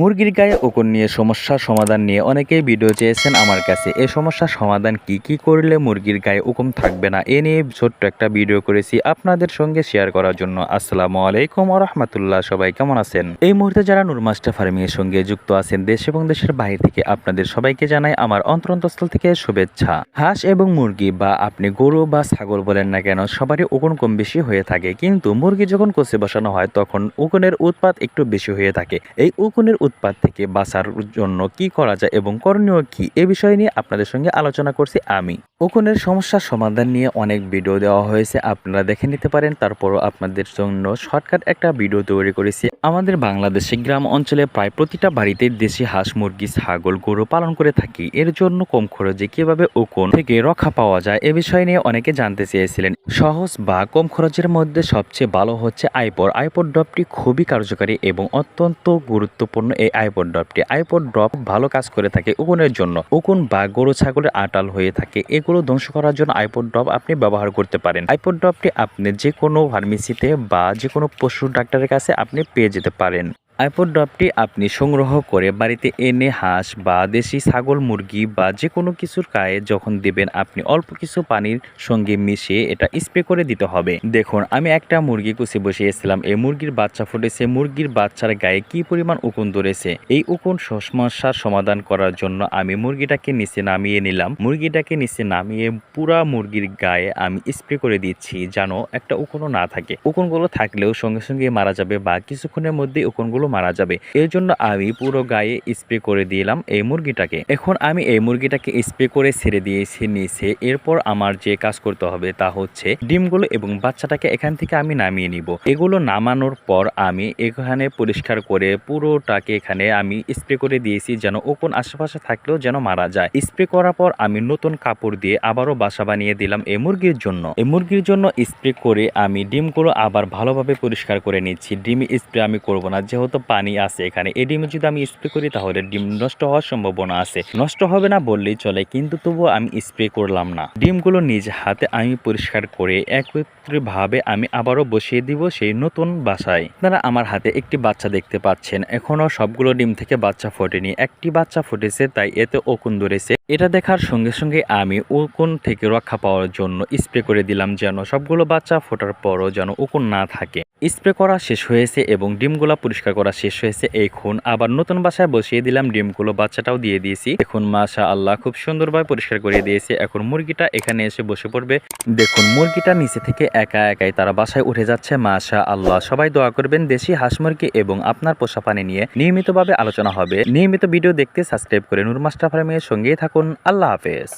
মুরগির গায়ে উকুন নিয়ে সমস্যার সমাধান নিয়ে অনেকেই ভিডিও চেয়েছেন আমার কাছে। এ সমস্যার সমাধান কি? কি করলে মুরগির গায়ে উকুন থাকবে না? এ নিয়ে ছোট্ট একটা ভিডিও করেছি আপনাদের সঙ্গে শেয়ার করার জন্য। আসসালামু আলাইকুম রহমতুল্লাহ। সবাই কেমন আছেন? এই মুহূর্তে যারা নুরমাস্টার ফার্মিংয়ের সঙ্গে যুক্ত আছেন, দেশ এবং দেশের বাইরে থেকে আপনাদের সবাইকে জানাই আমার অন্তরন্তস্থল থেকে শুভেচ্ছা। হাঁস এবং মুরগি বা আপনি গরু বা ছাগল বলেন না কেন, সবারই উকুন কম বেশি হয়ে থাকে। কিন্তু মুরগি যখন কষে বসানো হয়, তখন উকুনের উৎপাত একটু বেশি হয়ে থাকে। এই উকুনের উৎপাত থেকে বাঁচার জন্য কি করা যায় এবং করণীয় কি? এ বিষয় নিয়ে আপনাদের সঙ্গে আলোচনা করছি আমি। উকুনের সমস্যার সমাধান নিয়ে অনেক ভিডিও দেওয়া হয়েছে, আপনারা দেখে নিতে পারেন। তারপরও আপনাদের জন্য শর্টকাট একটা ভিডিও তৈরি করেছি। আমাদের বাংলাদেশে গ্রাম অঞ্চলে প্রায় প্রতিটা বাড়িতে দেশি হাঁস, মুরগি, ছাগল, গরু পালন করে থাকি। এর জন্য কম খরচে কীভাবে উকুন থেকে রক্ষা পাওয়া যায়, এ বিষয় নিয়ে অনেকে জানতে চেয়েছিলেন। সহজ বা কম খরচের মধ্যে সবচেয়ে ভালো হচ্ছে আইপর। আইপর ড্রপটি খুবই কার্যকারী এবং অত্যন্ত গুরুত্বপূর্ণ এই আইপড ড্রপটি আইপড ড্রপ ভালো কাজ করে থাকে উকুনের জন্য। উকুন বা গরু, ছাগলের আটাল হয়ে থাকে। এগুলো ধ্বংস করার জন্য আইপড ড্রপ আপনি ব্যবহার করতে পারেন। আইপড ড্রপটি আপনি যে কোনো ফার্মেসিতে বা যে কোনো পশু ডাক্তারের কাছে আপনি পেয়ে যেতে পারেন। আইপড ড্রপটি আপনি সংগ্রহ করে বাড়িতে এনে হাঁস বা দেশি ছাগল, মুরগি বা যে কোনো কিছুর গায়ে যখন দেবেন, আপনি অল্প কিছু পানির সঙ্গে মিশিয়ে এটা স্প্রে করে দিতে হবে। দেখুন, আমি একটা মুরগি কুচি বসিয়েছিলাম। এই মুরগির বাচ্চা ফুটেছে। মুরগির বাচ্চার গায়ে কি পরিমাণ উকুন ধরেছে? এই উকুন সমস্যার সমাধান করার জন্য আমি মুরগিটাকে নিচে নামিয়ে নিলাম। মুরগিটাকে নিচে নামিয়ে পুরা মুরগির গায়ে আমি স্প্রে করে দিচ্ছি যেন একটা উকুনও না থাকে। উকুনগুলো থাকলেও সঙ্গে সঙ্গে মারা যাবে বা কিছুক্ষণের মধ্যে উকুনগুলো মারা যাবে। এর জন্য আমি পুরো গায়ে স্প্রে করে দিলাম এই মুরগিটাকে। এখন আমি এই মুরগিটাকে স্প্রে করে ছেড়ে দিয়েছি নিচে। এরপর আমার যে কাজ করতে হবে তা হচ্ছে ডিমগুলো এবং বাচ্চাটাকে এখান থেকে আমি নামিয়ে নিব। এগুলো নামানোর পর আমি এখানে পরিষ্কার করে পুরোটাকে এখানে আমি স্প্রে করে দিয়েছি যেন ওপন আশেপাশে থাকলেও যেন মারা যায়। স্প্রে করার পর আমি নতুন কাপড় দিয়ে আবারও বাসা বানিয়ে দিলাম এই মুরগির জন্য। এই মুরগির জন্য স্প্রে করে আমি ডিমগুলো আবার ভালোভাবে পরিষ্কার করে নিচ্ছি। ডিম স্প্রে আমি করব না। যেহেতু পানি আছে এখানে। এই ডিমে যদি আমি স্প্রে করি তাহলে ডিম নষ্ট হওয়ার সম্ভাবনা আছে। নষ্ট হবে না বললেই চলে, কিন্তু তবুও আমি স্প্রে করলাম না। ডিমগুলো নিজ হাতে আমি পরিষ্কার করে একত্রিতভাবে আমি আবারও বসিয়ে দিব সেই নতুন বাসায়। আপনারা আমার হাতে একটি বাচ্চা দেখতে পাচ্ছেন। এখনও সবগুলো ডিম থেকে বাচ্চা ফোটেনি। একটি বাচ্চা ফুটেছে, তাই এতে ওকুন ধরেছে এটা দেখার সঙ্গে সঙ্গে আমি উকুন থেকে রক্ষা পাওয়ার জন্য স্প্রে করে দিলাম যেন সবগুলো বাচ্চা ফোটার পরও যেন উকুন না থাকে। স্প্রে করা শেষ হয়েছে এবং ডিমগুলো পরিষ্কার করা শেষ হয়েছে। এখন আবার নতুন বাসায় বসিয়ে দিলাম ডিমগুলো, বাচ্চাটাও দিয়ে দিয়েছি। এখন মাশা আল্লাহ খুব সুন্দরভাবে পরিষ্কার করে দিয়েছে। এখন মুরগিটা এখানে এসে বসে পড়বে। দেখুন, মুরগিটা নিচে থেকে একা একাই তারা বাসায় উঠে যাচ্ছে। মাশা আল্লাহ সবাই দোয়া করবেন দেশি হাঁস মুরগি এবং আপনার পোষা পানি নিয়ে নিয়মিতভাবে আলোচনা হবে। নিয়মিত ভিডিও দেখতে সাবস্ক্রাইব করে নূর মাস্টার ফার্মের সঙ্গেই থাকুন আল্লাহ হাফেজ।